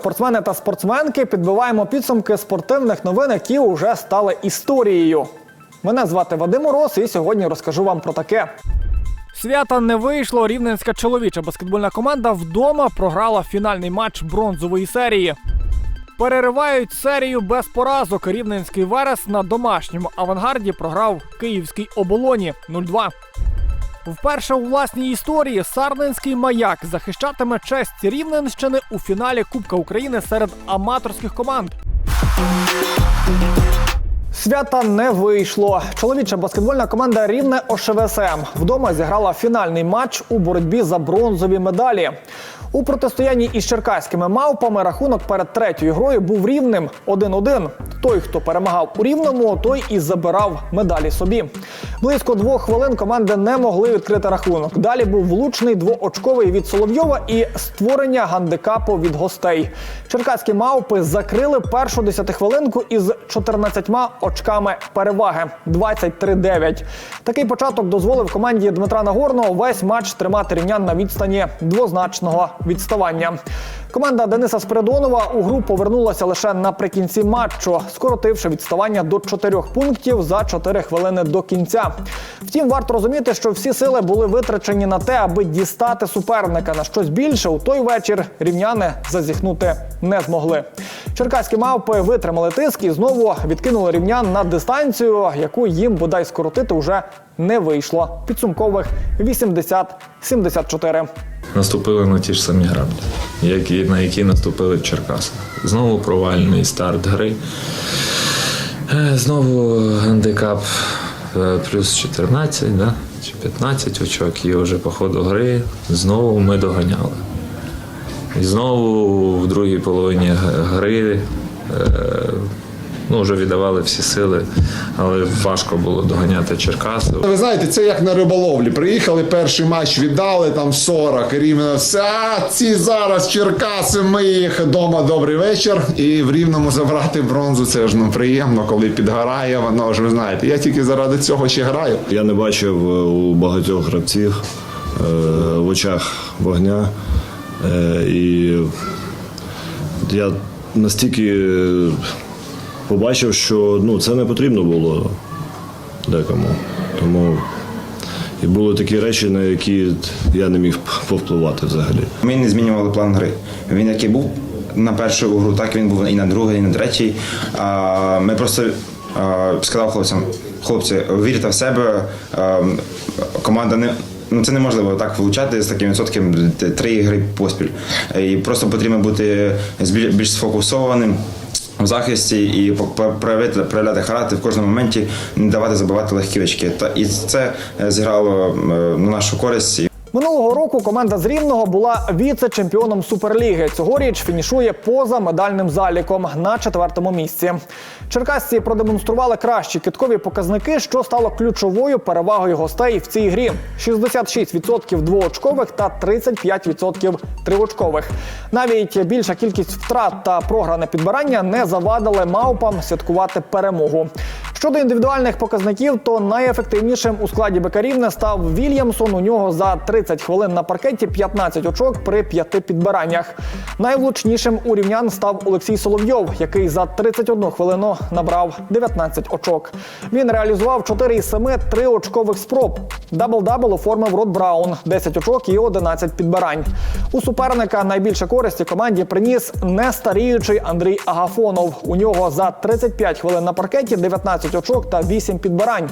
спортсмени та спортсменки, підбиваємо підсумки спортивних новин, які вже стали історією. Мене звати Вадим Мороз, і сьогодні розкажу вам про таке. Свята не вийшло. Рівненська чоловіча баскетбольна команда вдома програла фінальний матч бронзової серії. Переривають серію без поразок. Рівненський Верес на домашньому авангарді програв київський оболоні 0-2. Вперше у власній історії Сарненський маяк захищатиме честь Рівненщини у фіналі Кубка України серед аматорських команд. Свята не вийшло. Чоловіча баскетбольна команда Рівне ОШВСМ вдома зіграла фінальний матч у боротьбі за бронзові медалі. У протистоянні із черкаськими мавпами рахунок перед третьою грою був рівним 1-1. Той, хто перемагав у рівному, той і забирав медалі собі. Близько двох хвилин команди не могли відкрити рахунок. Далі був влучний двоочковий від Соловйова і створення гандикапу від гостей. Черкаські мавпи закрили першу десятихвилинку із 14 очками переваги 23-9. Такий початок дозволив команді Дмитра Нагорного весь матч тримати рівнян на відстані двозначного відставання. Команда Дениса Спиридонова у гру повернулася лише наприкінці матчу, скоротивши відставання до 4 пунктів за 4 хвилини до кінця. Втім, варто розуміти, що всі сили були витрачені на те, аби дістати суперника на щось більше. У той вечір рівняни зазіхнути не змогли. Черкаські мавпи витримали тиск і знову відкинули рівнян на дистанцію, яку їм бодай скоротити вже не вийшло. Підсумкових 80-74. Наступили на ті ж самі граблі, які, на які наступили в Черкасах. Знову провальний старт гри. Е, Знову гандикап е, плюс 14 да? чи 15 очок, і вже по ходу гри знову ми доганяли. І знову в другій половині гри е, ну, вже віддавали всі сили, але важко було доганяти Черкаси. Ви знаєте, це як на риболовлі. Приїхали, перший матч віддали там 40, рівно все. А ці зараз Черкаси, ми їх вдома добрий вечір. І в рівному забрати бронзу. Це ж ну приємно, коли підгорає. Воно ж ви знаєте. Я тільки заради цього ще граю. Я не бачив е, у багатьох гравців е, в очах вогня. Е, І я настільки побачив, що ну, це не потрібно було декому. Тому і були такі речі, на які я не міг повпливати взагалі. Ми не змінювали план гри. Він який був на першу гру, так він був і на другий, і на третій. Ми просто сказав хлопцям, хлопці, вірте в себе, команда не. Ну, це неможливо так влучати з таким відсотком три ігри поспіль. І просто потрібно бути більш сфокусованим в захисті і проявити, проявляти характер в кожному моменті, не давати забивати легкі очки. Та і це е, зіграло е, на нашу користь. Минулого року команда з Рівного була віце-чемпіоном Суперліги. Цьогоріч фінішує поза медальним заліком на четвертому місці. Черкасці продемонстрували кращі киткові показники, що стало ключовою перевагою гостей в цій грі: 66% двоочкових та 35% триочкових. Навіть більша кількість втрат та програне підбирання не завадили мавпам святкувати перемогу. Щодо індивідуальних показників, то найефективнішим у складі Бекарівне став Вільямсон. У нього за 30 хвилин на паркеті 15 очок при п'яти підбираннях. Найвлучнішим у рівнян став Олексій Соловйов, який за 31 хвилину набрав 19 очок. Він реалізував 4 із 7 триочкових спроб. Дабл-дабл оформив Рот Браун 10 очок і 11 підбирань. У суперника найбільше користі команді приніс нестаріючий Андрій Агафонов. У нього за 35 хвилин на паркеті 19 очок та 8 підбирань.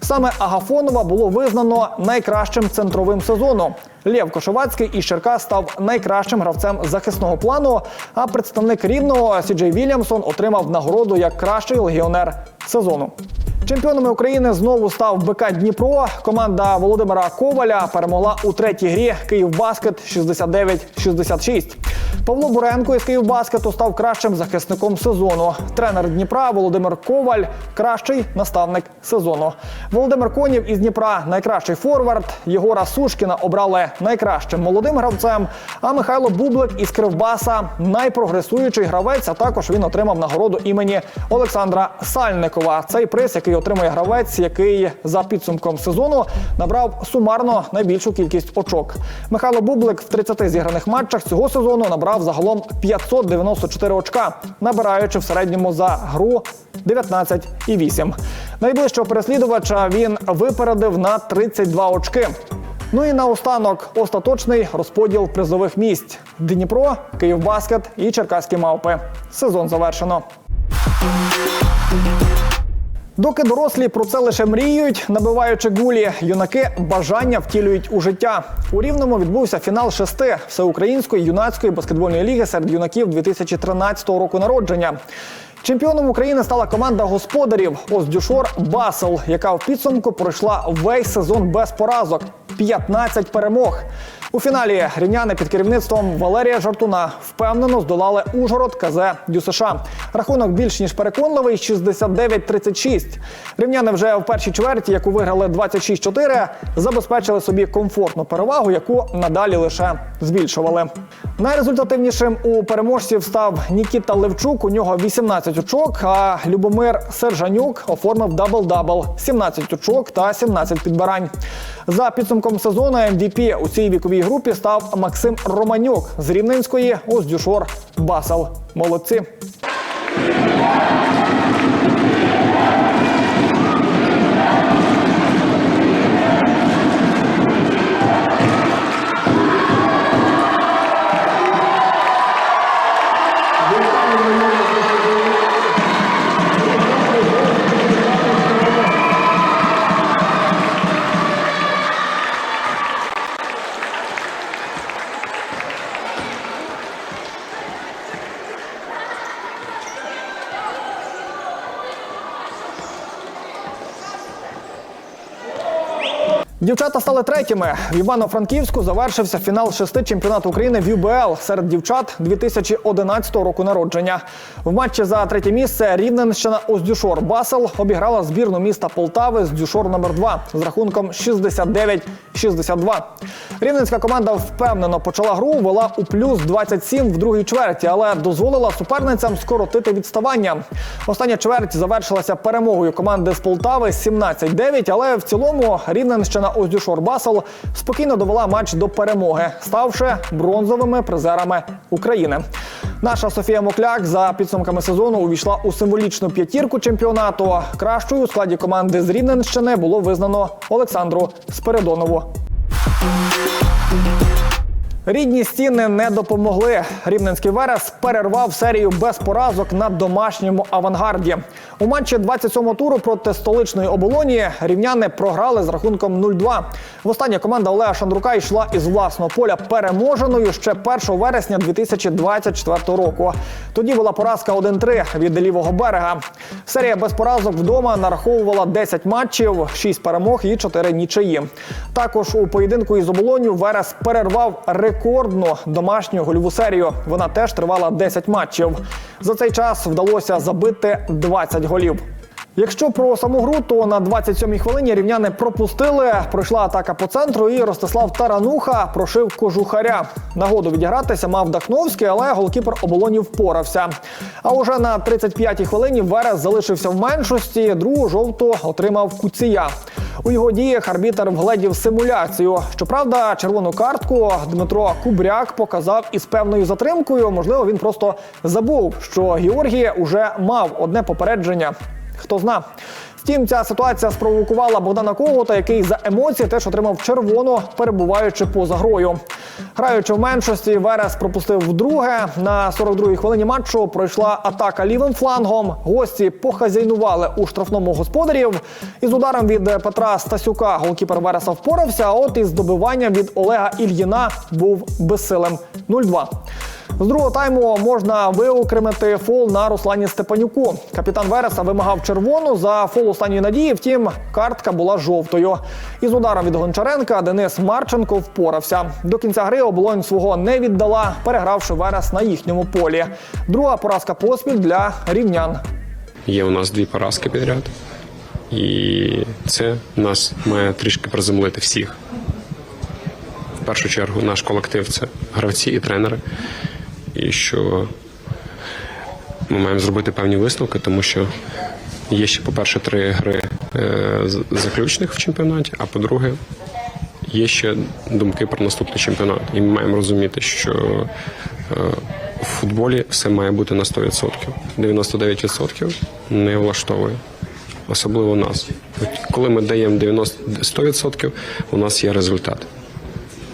Саме Агафонова було визнано найкращим центровим сезону. Лєв Кошовацький із Черкас став найкращим гравцем захисного плану. А представник рівного Сіджей Вільямсон отримав нагороду як кращий легіонер сезону. Чемпіонами України знову став БК Дніпро. Команда Володимира Коваля перемогла у третій грі Київбаскет 69-66. Павло Буренко із Київбаскету став кращим захисником сезону. Тренер Дніпра Володимир Коваль кращий наставник сезону. Володимир Конів із Дніпра найкращий форвард. Єгора Сушкіна обрали найкращим молодим гравцем. А Михайло Бублик із Кривбаса найпрогресуючий гравець. А також він отримав нагороду імені Олександра Сальникова. Цей приз, який отримує гравець, який за підсумком сезону набрав сумарно найбільшу кількість очок. Михайло Бублик в 30 зіграних матчах цього сезону набрав загалом 594 очка, набираючи в середньому за гру 19,8. Найближчого переслідувача він випередив на 32 очки. Ну і наостанок остаточний розподіл призових місць: Дніпро, Київбаскет і Черкаські мавпи. Сезон завершено. Доки дорослі про це лише мріють, набиваючи гулі, юнаки бажання втілюють у життя. У рівному відбувся фінал шести всеукраїнської юнацької баскетбольної ліги серед юнаків 2013 року народження. Чемпіоном України стала команда господарів Оздюшор Басел, яка в підсумку пройшла весь сезон без поразок 15 перемог. У фіналі рівняни під керівництвом Валерія Жартуна впевнено здолали Ужгород КЗ ДЮСШ. Рахунок більш ніж переконливий 69-36. Рівняни вже в першій чверті, яку виграли 26-4, забезпечили собі комфортну перевагу, яку надалі лише збільшували. Найрезультативнішим у переможців став Нікіта Левчук. У нього 18 очок. А Любомир Сержанюк оформив дабл-дабл 17 очок та 17 підбирань. За підсумком сезону MVP у цій віковій групі став Максим Романюк з Рівненської Оздюшор Басал. Молодці. Дівчата стали третіми. В Івано-Франківську завершився фінал шести чемпіонату України в ЮБЛ серед дівчат 2011 року народження. В матчі за третє місце Рівненщина Оздюшор Басел обіграла збірну міста Полтави з Дюшор номер 2 з рахунком 69-62. Рівненська команда впевнено почала гру, вела у плюс 27 в другій чверті, але дозволила суперницям скоротити відставання. Остання чверть завершилася перемогою команди з Полтави 17-9, але в цілому Рівненщина Оздюшор Басел спокійно довела матч до перемоги, ставши бронзовими призерами України. Наша Софія Мокляк за підсумками сезону увійшла у символічну п'ятірку чемпіонату. Кращою у складі команди з Рівненщини було визнано Олександру Спиридонову. Рідні стіни не допомогли. Рівненський Верес перервав серію без поразок на домашньому авангарді. У матчі 27-го туру проти столичної оболоні рівняни програли з рахунком 0-2. Востаннє команда Олега Шандрука йшла із власного поля переможеною ще 1 вересня 2024 року. Тоді була поразка 1-3 від лівого берега. Серія без поразок вдома нараховувала 10 матчів, 6 перемог і 4 нічиї. Також у поєдинку із оболонью Верес перервав рекордну домашню гольову серію. Вона теж тривала 10 матчів. За цей час вдалося забити 20 голів. Якщо про саму гру, то на 27-й хвилині рівняни пропустили. Пройшла атака по центру, і Ростислав Тарануха прошив кожухаря. Нагоду відігратися мав Дахновський, але голкіпер оболоні впорався. А уже на 35-й хвилині Верес залишився в меншості. Другу жовту отримав Куція. У його діях арбітер вгледів симуляцію. Щоправда, червону картку Дмитро Кубряк показав із певною затримкою. Можливо, він просто забув, що Георгій уже мав одне попередження. Хто зна. Втім, ця ситуація спровокувала Богдана Когута, який за емоції теж отримав червону, перебуваючи поза грою. Граючи в меншості, Верес пропустив вдруге. На 42-й хвилині матчу пройшла атака лівим флангом. Гості похазяйнували у штрафному господарів. Із ударом від Петра Стасюка голкіпер Вереса впорався. А от із добиванням від Олега Ільїна був безсилим 0-2. З другого тайму можна виокремити фол на Руслані Степанюку. Капітан Вереса вимагав червону за фол останньої надії. Втім, картка була жовтою. Із ударом від Гончаренка Денис Марченко впорався. До кінця гри оболонь свого не віддала, перегравши Верес на їхньому полі. Друга поразка поспіль для рівнян. Є у нас дві поразки підряд, і це нас має трішки приземлити всіх. В першу чергу наш колектив це гравці і тренери. І що ми маємо зробити певні висновки, тому що є ще, по-перше, три гри е, заключних в чемпіонаті. А по-друге, є ще думки про наступний чемпіонат. І ми маємо розуміти, що е, в футболі все має бути на 100%. 99% не влаштовує. Особливо нас. Коли ми даємо 90 100%, у нас є результат.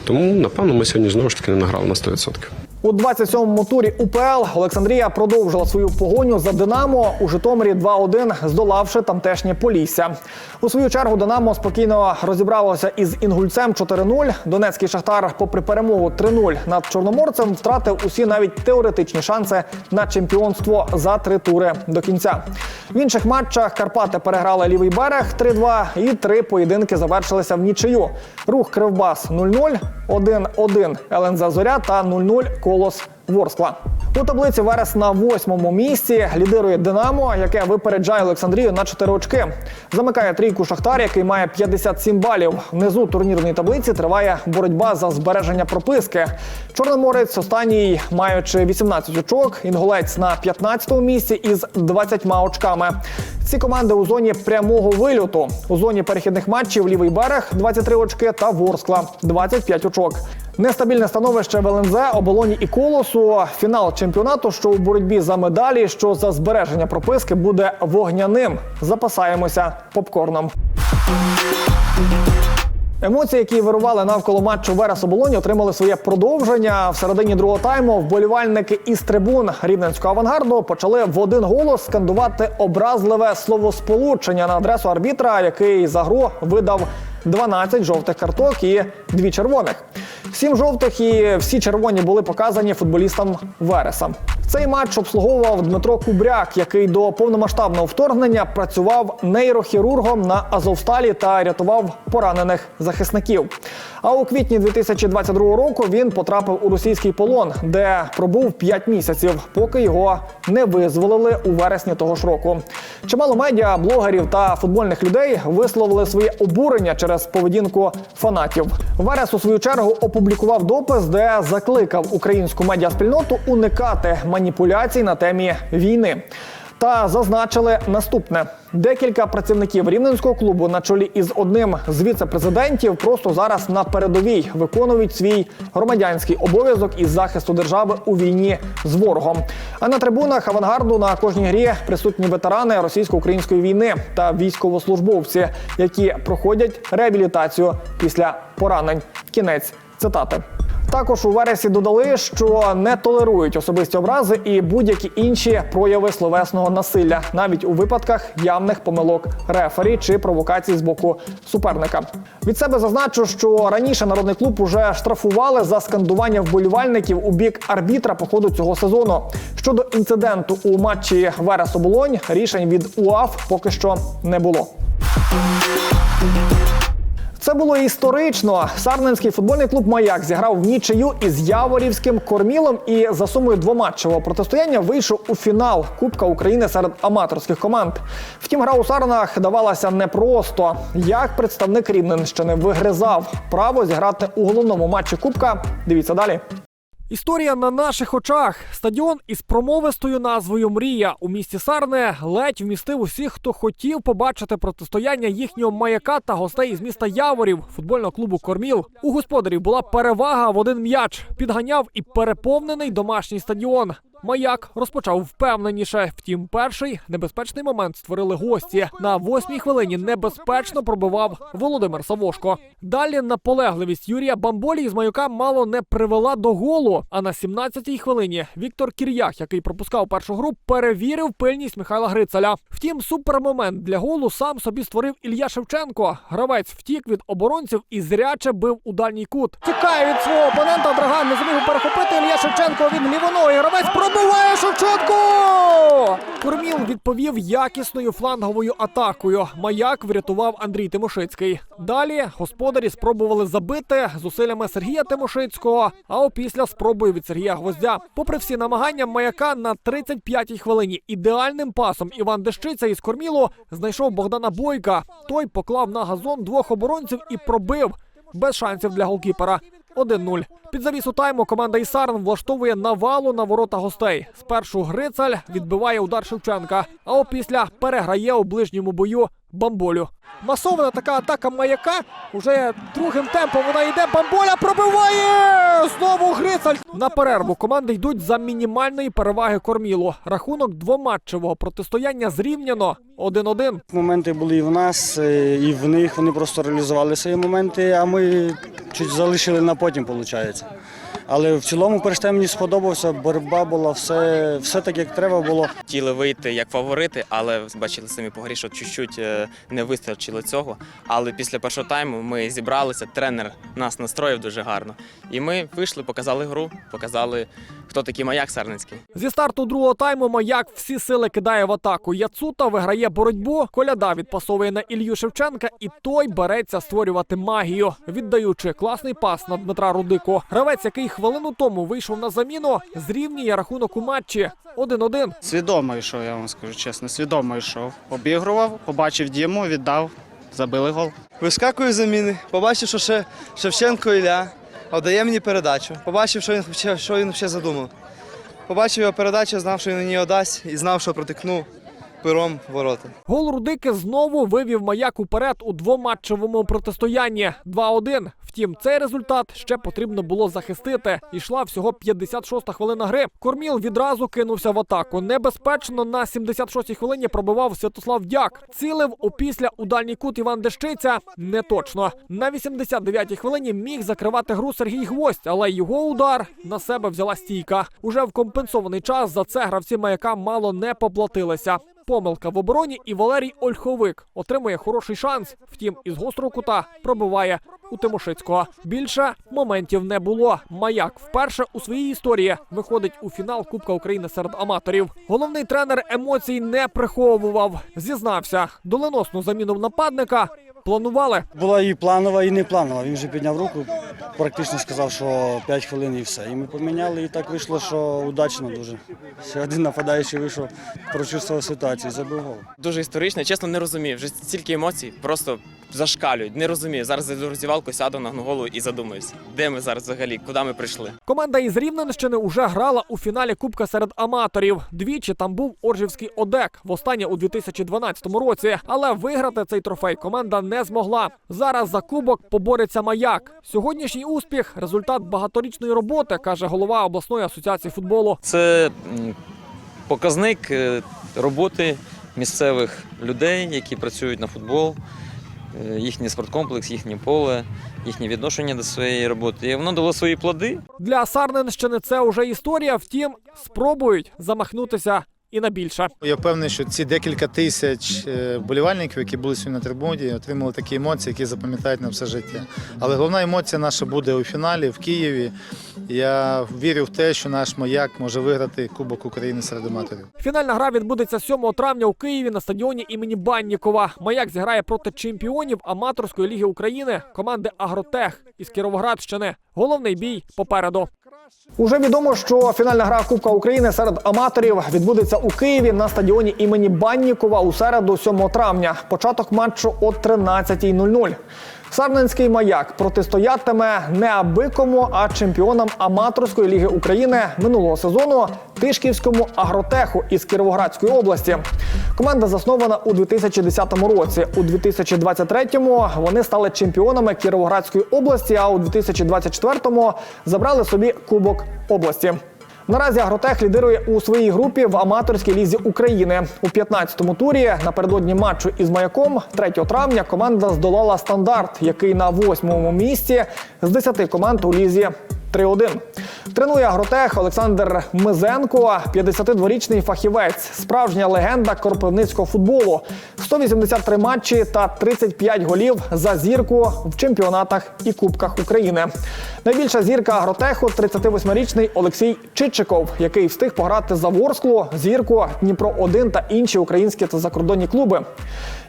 Тому, напевно, ми сьогодні знову ж таки не награли на 100%. У 27-му турі УПЛ Олександрія продовжила свою погоню за Динамо у Житомирі 2-1, здолавши тамтешнє Полісся. У свою чергу Динамо спокійно розібралося із інгульцем 4-0. Донецький шахтар, попри перемогу 3-0 над чорноморцем, втратив усі навіть теоретичні шанси на чемпіонство за три тури до кінця. В інших матчах Карпати переграли лівий берег 3-2 і три поєдинки завершилися в нічию. Рух Кривбас 0-0, 1-1 Еленза Зоря та 0-0 Колос Ворскла. У таблиці Верес на восьмому місці лідирує Динамо, яке випереджає Олександрію на 4 очки. Замикає трійку Шахтар, який має 57 балів. Внизу турнірної таблиці триває боротьба за збереження прописки. Чорноморець останній, маючи 18 очок, інголець на 15-му місці із 20 очками. Ці команди у зоні прямого вильоту. У зоні перехідних матчів лівий берег 23 очки та Ворскла 25 очок. Нестабільне становище в ЛНЗ, оболоні і колосу. Фінал чемпіонату, що у боротьбі за медалі, що за збереження прописки буде вогняним. Запасаємося попкорном. Емоції, які вирували навколо матчу Верес оболоні, отримали своє продовження. В середині другого тайму вболівальники із трибун рівненського авангарду почали в один голос скандувати образливе словосполучення на адресу арбітра, який за гру видав 12 жовтих карток і дві червоних. Сім жовтих і всі червоні були показані футболістам Вереса. Цей матч обслуговував Дмитро Кубряк, який до повномасштабного вторгнення працював нейрохірургом на Азовсталі та рятував поранених захисників. А у квітні 2022 року він потрапив у російський полон, де пробув 5 місяців, поки його не визволили у вересні того ж року. Чимало медіа, блогерів та футбольних людей висловили своє обурення через поведінку фанатів. Верес у свою чергу опублікував допис, де закликав українську медіаспільноту уникати маніпуляцій на темі війни. Та зазначили наступне: декілька працівників рівненського клубу на чолі із одним з віце-президентів просто зараз на передовій виконують свій громадянський обов'язок із захисту держави у війні з ворогом. А на трибунах авангарду на кожній грі присутні ветерани російсько-української війни та військовослужбовці, які проходять реабілітацію після поранень. Кінець цитати. Також у вересі додали, що не толерують особисті образи і будь-які інші прояви словесного насилля, навіть у випадках явних помилок рефері чи провокацій з боку суперника. Від себе зазначу, що раніше народний клуб уже штрафували за скандування вболівальників у бік арбітра по ходу цього сезону. Щодо інциденту у матчі Верес Оболонь, рішень від УАФ поки що не було. Це було історично. Сарненський футбольний клуб Маяк зіграв в нічию із Яворівським кормілом і за сумою двоматчевого протистояння вийшов у фінал Кубка України серед аматорських команд. Втім, гра у Сарнах давалася непросто. Як представник Рівненщини вигризав право зіграти у головному матчі Кубка. Дивіться далі. Історія на наших очах. Стадіон із промовистою назвою Мрія у місті Сарне ледь вмістив усіх, хто хотів побачити протистояння їхнього маяка та гостей із міста Яворів, футбольного клубу Корміл. У господарів була перевага в один м'яч. Підганяв і переповнений домашній стадіон. Маяк розпочав впевненіше. Втім, перший небезпечний момент створили гості. На восьмій хвилині небезпечно пробивав Володимир Савошко. Далі наполегливість Юрія Бамболі із маяка мало не привела до голу. А на 17-й хвилині Віктор Кір'ях, який пропускав першу гру, перевірив пильність Михайла Грицаля. Втім, супермомент для голу сам собі створив Ілля Шевченко. Гравець втік від оборонців і зряче бив у дальній кут. Тікає від свого опонента. Драган не зміг перехопити. Ілля Шевченко він лівоногий. Гравець пробиває Шевченко. Корміл відповів якісною фланговою атакою. Маяк врятував Андрій Тимошицький. Далі господарі спробували забити зусиллями Сергія Тимошицького, а опісля спробою від Сергія Гвоздя. Попри всі намагання маяка на 35-й хвилині ідеальним пасом Іван Дещиця із Кормілу знайшов Богдана Бойка. Той поклав на газон двох оборонців і пробив без шансів для голкіпера. 1-0. Під завісу тайму команда Ісарн влаштовує навалу на ворота гостей. Спершу Грицаль відбиває удар Шевченка, а опісля переграє у ближньому бою Бамболю. Масована така атака маяка. Уже другим темпом вона йде. Бамболя пробиває! Знову Грицаль. На перерву команди йдуть за мінімальної переваги кормілу. Рахунок двоматчевого протистояння зрівняно 1-1. Моменти були і в нас, е, і в них. Вони просто реалізували свої моменти, а ми чуть залишили на потім, виходить. Але в цілому перш мені сподобався, боротьба була, все, все так, як треба було. хотіли вийти як фаворити, але бачили самі по грі, що чуть-чуть е, не вистачило цього. Але після першого тайму ми зібралися, тренер нас настроїв дуже гарно. І ми вийшли, показали гру, показали, хто такий маяк Сарненський. Зі старту другого тайму маяк всі сили кидає в атаку. Яцута виграє боротьбу. Коляда відпасовує на Ілью Шевченка, і той береться створювати магію, віддаючи класний пас на Дмитра Рудико. Гравець, який хвилину тому вийшов на заміну, зрівнює рахунок у матчі 1-1. Свідомо йшов, я вам скажу чесно, свідомо йшов. Обігрував, побачив Діму, віддав, забили гол. Вискакую з заміни, побачив, що ще Шевченко Ілля віддає мені передачу. Побачив, що він, що він ще задумав. Побачив його передачу, знав, що він мені віддасть, і знав, що протикну пером ворота. Гол Рудики знову вивів маяк уперед у двоматчевому протистоянні 2-1. Втім, цей результат ще потрібно було захистити. Ішла всього 56-та хвилина гри. Корміл відразу кинувся в атаку. Небезпечно на 76-й хвилині пробивав Святослав Дяк. Цілив опісля у дальній кут Іван Дещиця. Не точно. На 89-й хвилині міг закривати гру Сергій Гвоздь, але його удар на себе взяла стійка. Уже в компенсований час за це гравці маяка мало не поплатилися. Помилка в обороні, і Валерій Ольховик отримує хороший шанс. Втім, із гострого кута пробиває у Тимошицького. Більше моментів не було. Маяк вперше у своїй історії виходить у фінал Кубка України серед аматорів. Головний тренер емоцій не приховував. Зізнався, доленосну заміну нападника планували. Була і планова, і не планова. Він вже підняв руку, практично сказав, що 5 хвилин і все. І ми поміняли, і так вийшло, що удачно дуже. Ще один нападаючий вийшов, прочувствував ситуацію, забив гол. Дуже історично, чесно, не розумів. Вже стільки емоцій просто зашкалюють. Не розумію. Зараз зайду в роздівалку, сяду на голову і задумаюся, де ми зараз взагалі, куди ми прийшли. Команда із Рівненщини уже грала у фіналі Кубка серед аматорів. Двічі там був Оржівський Одек, востаннє у 2012 році. Але виграти цей трофей команда не змогла. Зараз за кубок побореться маяк. Сьогоднішній успіх результат багаторічної роботи, каже голова обласної асоціації футболу. Це показник е, роботи місцевих людей, які працюють на футбол, е, їхній спорткомплекс, їхнє поле, їхнє відношення до своєї роботи. І воно дало свої плоди. Для Сарненщини це уже історія. Втім, спробують замахнутися і на більше. Я впевнений, що ці декілька тисяч е, вболівальників, які були сьогодні на трибуні, отримали такі емоції, які запам'ятають на все життя. Але головна емоція наша буде у фіналі в Києві. Я вірю в те, що наш маяк може виграти Кубок України серед аматорів. Фінальна гра відбудеться 7 травня у Києві на стадіоні імені Баннікова. Маяк зіграє проти чемпіонів аматорської ліги України команди Агротех із Кіровоградщини. Головний бій попереду. Уже відомо, що фінальна гра Кубка України серед аматорів відбудеться у Києві на стадіоні імені Баннікова у середу 7 травня. Початок матчу о 13.00. Сарненський маяк протистоятиме не аби кому, а чемпіонам аматорської ліги України минулого сезону Тишківському агротеху із Кіровоградської області. Команда заснована у 2010 році. У 2023-му вони стали чемпіонами Кіровоградської області, а у 2024-му забрали собі Кубок області. Наразі Агротех лідирує у своїй групі в аматорській лізі України. У 15-му турі напередодні матчу із маяком 3 травня команда здолала стандарт, який на восьмому місці з 10 команд у лізі 3-1. Тренує агротех Олександр Мизенко, 52-річний фахівець, справжня легенда кропивницького футболу. 183 матчі та 35 голів за зірку в чемпіонатах і кубках України. Найбільша зірка агротеху 38-річний Олексій Чичиков, який встиг пограти за Ворсклу, зірку, Дніпро 1 та інші українські та закордонні клуби.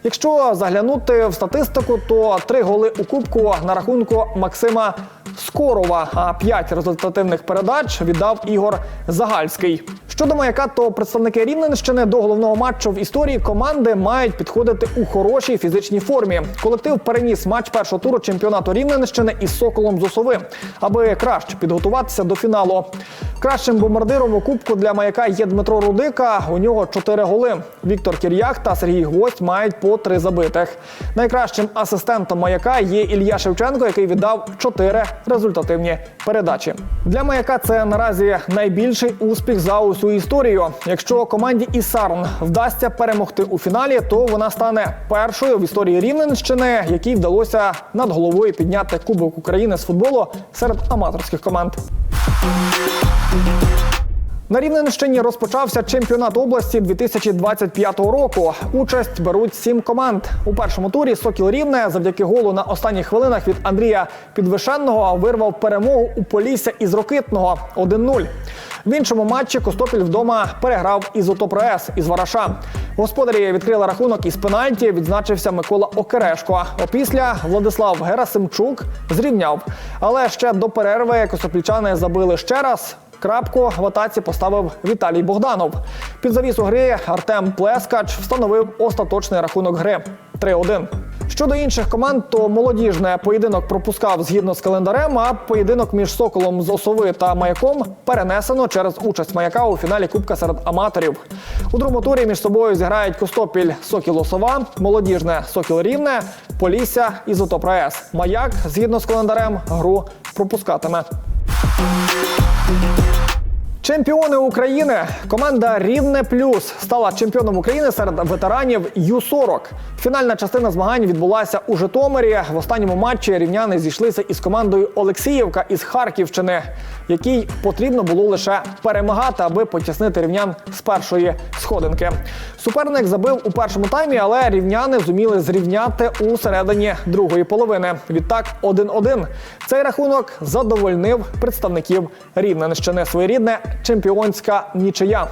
Якщо заглянути в статистику, то три голи у кубку на рахунку Максима Скорова, а п'ять результативних передач віддав Ігор Загальський. Щодо маяка, то представники Рівненщини до головного матчу в історії команди мають підходити у хорошій фізичній формі. Колектив переніс матч першого туру чемпіонату Рівненщини із соколом з Осови, аби краще підготуватися до фіналу. Кращим бомбардиром у кубку для маяка є Дмитро Рудика. У нього чотири голи. Віктор Кір'ях та Сергій Гвоздь мають по три забитих. Найкращим асистентом маяка є Ілля Шевченко, який віддав чотири результативні передачі. Для маяка це наразі найбільший успіх за усю історію. Якщо команді Ісарн вдасться перемогти у фіналі, то вона стане першою в історії Рівненщини, якій вдалося над головою підняти Кубок України з футболу серед аматорських команд. На Рівненщині розпочався чемпіонат області 2025 року. Участь беруть сім команд. У першому турі Сокіл Рівне завдяки голу на останніх хвилинах від Андрія Підвишенного вирвав перемогу у Полісся із Рокитного 1-0. В іншому матчі Костопіль вдома переграв із ОТОПРЕС із Вараша. Господарі відкрили рахунок із пенальті. Відзначився Микола Окерешко. Опісля Владислав Герасимчук зрівняв. Але ще до перерви костопільчани забили ще раз. Крапку в атаці поставив Віталій Богданов. Під завісу гри Артем Плескач встановив остаточний рахунок гри 3-1. Щодо інших команд, то молодіжне поєдинок пропускав згідно з календарем, а поєдинок між Соколом з Осови та Маяком перенесено через участь Маяка у фіналі Кубка серед аматорів. У другому турі між собою зіграють Костопіль Сокіл Осова, молодіжне Сокіл Рівне, Полісся і Зотопраес. Маяк згідно з календарем гру пропускатиме. Чемпіони України. Команда Рівне Плюс стала чемпіоном України серед ветеранів Ю-40. Фінальна частина змагань відбулася у Житомирі. В останньому матчі рівняни зійшлися із командою Олексіївка із Харківщини, якій потрібно було лише перемагати, аби потіснити рівнян з першої сходинки. Суперник забив у першому таймі, але рівняни зуміли зрівняти у середині другої половини. Відтак 1-1. Цей рахунок задовольнив представників Рівненщини. Своєрідне чемпіонська нічия.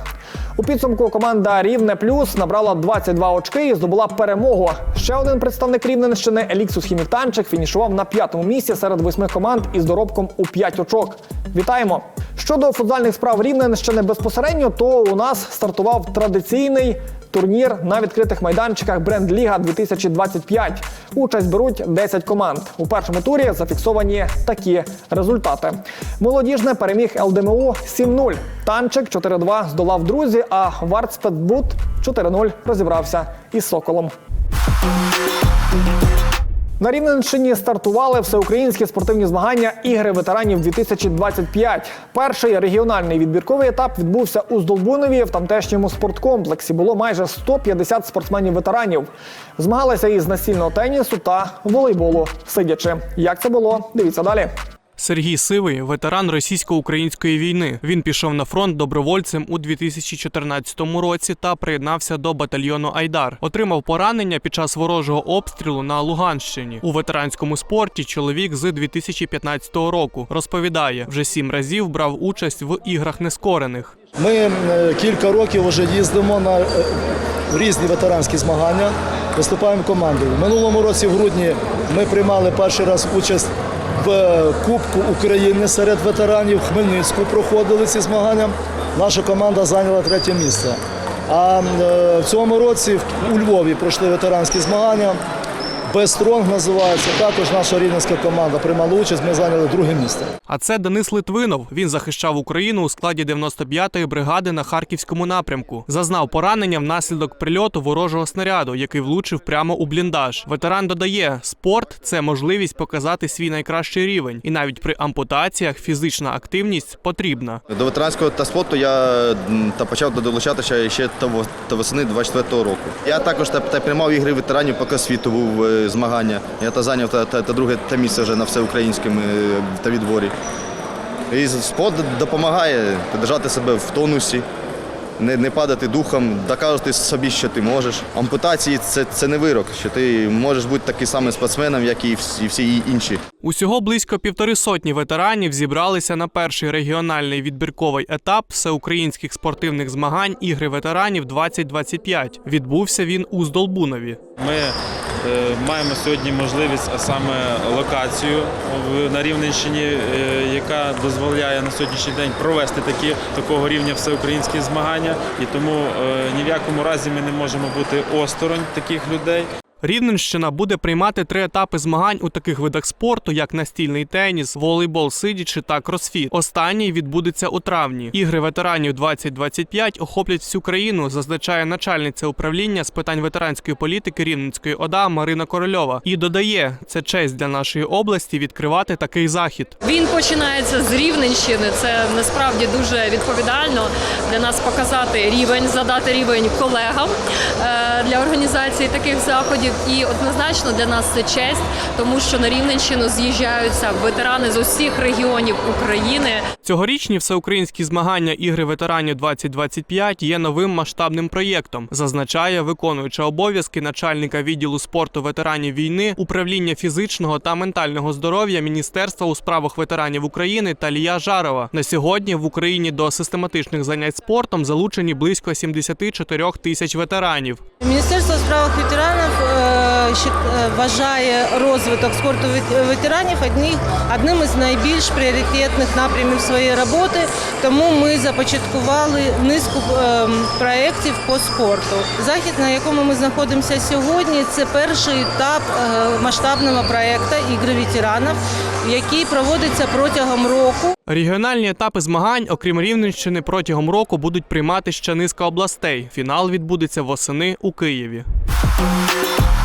У підсумку команда Рівне Плюс набрала 22 очки і здобула перемогу. Ще один представник Рівненщини Еліксус Хіміктанчик фінішував на п'ятому місці серед восьми команд із доробком у 5 очок. Вітаємо! Щодо футзальних справ Рівненщини безпосередньо, то у нас стартував традиційний турнір на відкритих майданчиках Бренд Ліга 2025. Участь беруть 10 команд. У першому турі зафіксовані такі результати. Молодіжне переміг ЛДМУ 7-0. Танчик 4-2 здолав друзі, а Вартспетбут 4-0 розібрався із Соколом. На Рівненщині стартували всеукраїнські спортивні змагання Ігри ветеранів 2025. Перший регіональний відбірковий етап відбувся у Здолбунові в тамтешньому спорткомплексі. Було майже 150 спортсменів-ветеранів. Змагалися із настільного тенісу та волейболу. Сидячи, як це було, дивіться далі. Сергій Сивий ветеран російсько-української війни. Він пішов на фронт добровольцем у 2014 році та приєднався до батальйону Айдар. Отримав поранення під час ворожого обстрілу на Луганщині. У ветеранському спорті чоловік з 2015 року розповідає, вже сім разів брав участь в іграх нескорених. Ми е, кілька років вже їздимо на е, різні ветеранські змагання, виступаємо командою. Минулому році, в грудні, ми приймали перший раз участь в е, Кубку України серед ветеранів. В Хмельницьку проходили ці змагання. Наша команда зайняла третє місце. А е, в цьому році у Львові пройшли ветеранські змагання. Бестронг називається. Також наша рівненська команда приймала участь. Ми зайняли друге місце. А це Денис Литвинов. Він захищав Україну у складі 95-ї бригади на харківському напрямку. Зазнав поранення внаслідок прильоту ворожого снаряду, який влучив прямо у бліндаж. Ветеран додає, спорт це можливість показати свій найкращий рівень, і навіть при ампутаціях фізична активність потрібна. До ветеранського та спорту я та почав долучатися ще та та восени 24-го року. Я також та, та приймав ігри ветеранів, поки світу був е, змагання. Я та зайняв та, та, та друге та місце вже на всеукраїнському е, та відборі. І спорт допомагає держати себе в тонусі, не, не падати духом, доказувати собі, що ти можеш. Ампутації це, це не вирок, що ти можеш бути таким самим спортсменом, як і всі, і всі інші. Усього близько півтори сотні ветеранів зібралися на перший регіональний відбірковий етап всеукраїнських спортивних змагань Ігри ветеранів 2025. Відбувся він у Здолбунові. Ми Е, Маємо сьогодні можливість, а саме локацію на Рівненщині, е, яка дозволяє на сьогоднішній день провести такі такого рівня всеукраїнські змагання. І тому е, ні в якому разі ми не можемо бути осторонь таких людей. Рівненщина буде приймати три етапи змагань у таких видах спорту, як настільний теніс, волейбол сидячи та кросфіт. Останній відбудеться у травні. Ігри ветеранів 2025 охоплять всю країну, зазначає начальниця управління з питань ветеранської політики Рівненської ОДА Марина Корольова. І додає, це честь для нашої області відкривати такий захід. Він починається з Рівненщини. Це насправді дуже відповідально для нас показати рівень, задати рівень колегам е, для організації таких заходів. І однозначно для нас це честь, тому що на Рівненщину з'їжджаються ветерани з усіх регіонів України. Цьогорічні всеукраїнські змагання ігри ветеранів 2025 є новим масштабним проєктом, зазначає виконуюча обов'язки начальника відділу спорту ветеранів війни, управління фізичного та ментального здоров'я Міністерства у справах ветеранів України Талія Жарова. На сьогодні в Україні до систематичних занять спортом залучені близько 74 тисяч ветеранів. Міністерство у справах ветеранів е, вважає розвиток спорту ветеранів одним із найбільш пріоритетних напрямів своєї роботи. Тому ми започаткували низку е, проєктів по спорту. Захід, на якому ми знаходимося сьогодні, це перший етап е, масштабного проєкту Ігри ветеранів, який проводиться протягом року. Регіональні етапи змагань, окрім Рівненщини, протягом року будуть приймати ще низка областей. Фінал відбудеться восени у Києві.